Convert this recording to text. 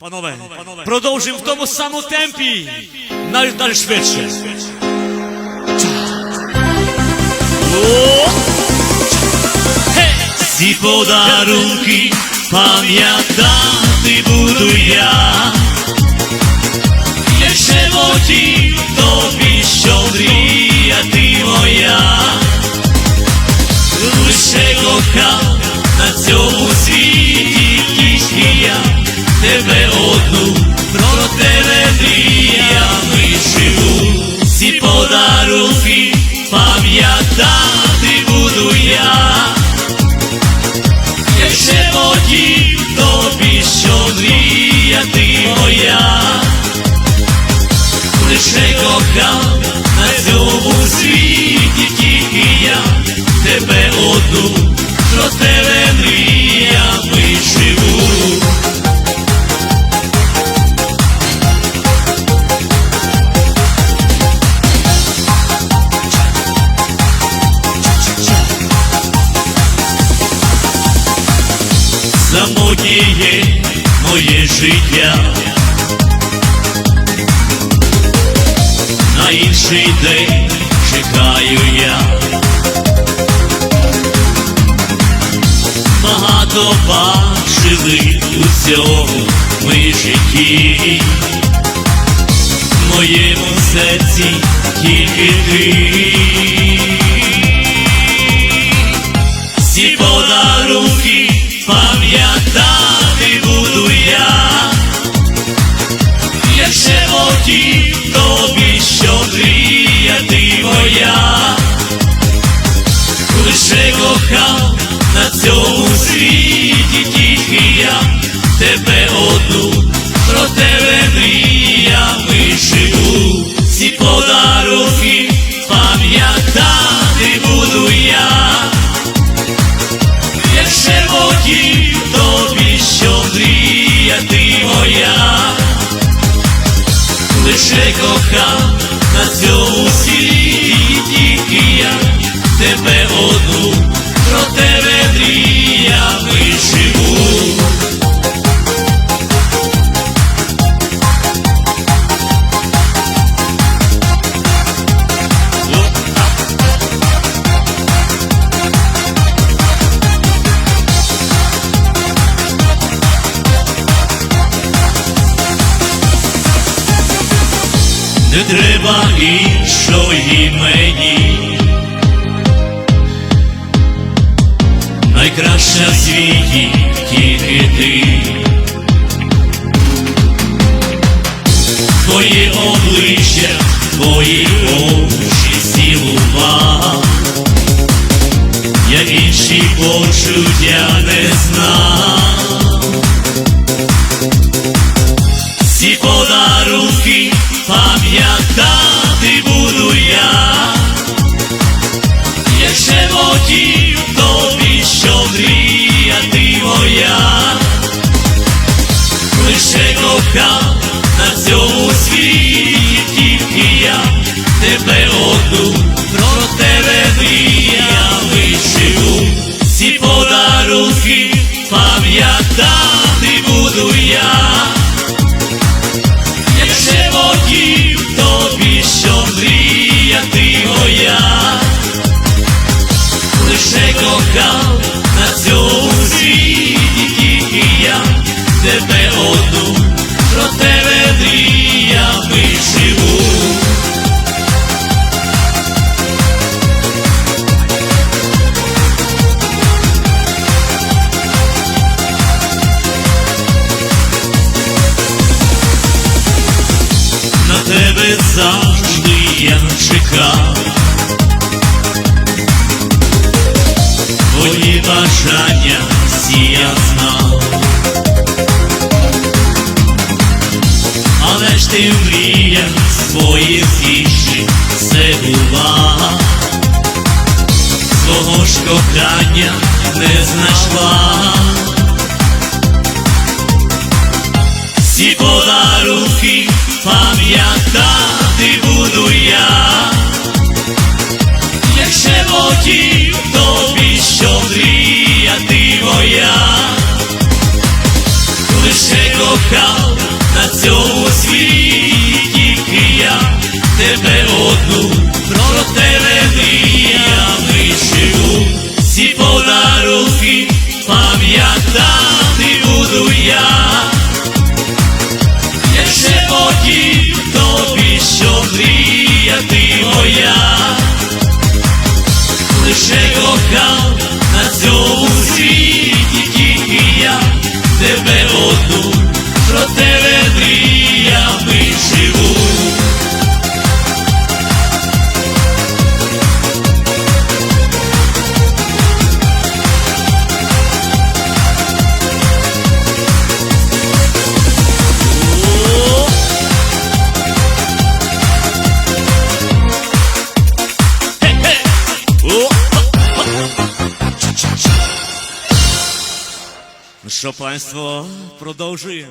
Панове, продовжуємо в тому самому темпі. Навіть далі швидше. О! Хей! Ці подарунки пам'ятати буду я, як шепотів тобі, що мрія ти моя, лише кохав на цьому пам'ятати моє життя. На інший день чекаю я. Багато бачили у цьому ми житті. В моєму серці тільки ти. Всі подарунки пам'ятати кохав на цьому світі тільки я, тебе одну, про тебе мріями живу, всі подарунки пам'ятати буду я. Як шепотів тобі, що мрія моя, лише кохав на цьому світі Не треба іншої мені, найкраща в світі тільки ти. Твоє обличчя, твої очі цілував, я інші почуття не знав. Шепотів тобі, що мрія ти моя, лише кохав на цьому світі тільки я, тебе одну, одну, про тебе мріями живу. на тебе завжди я чекав. Твої бажання всі я знав. Ж ти в мріях своїх вічі все. Свого ж кохання не знайшла. Всі подарунки пам'ятати лише одну про те. Що панство продовжує.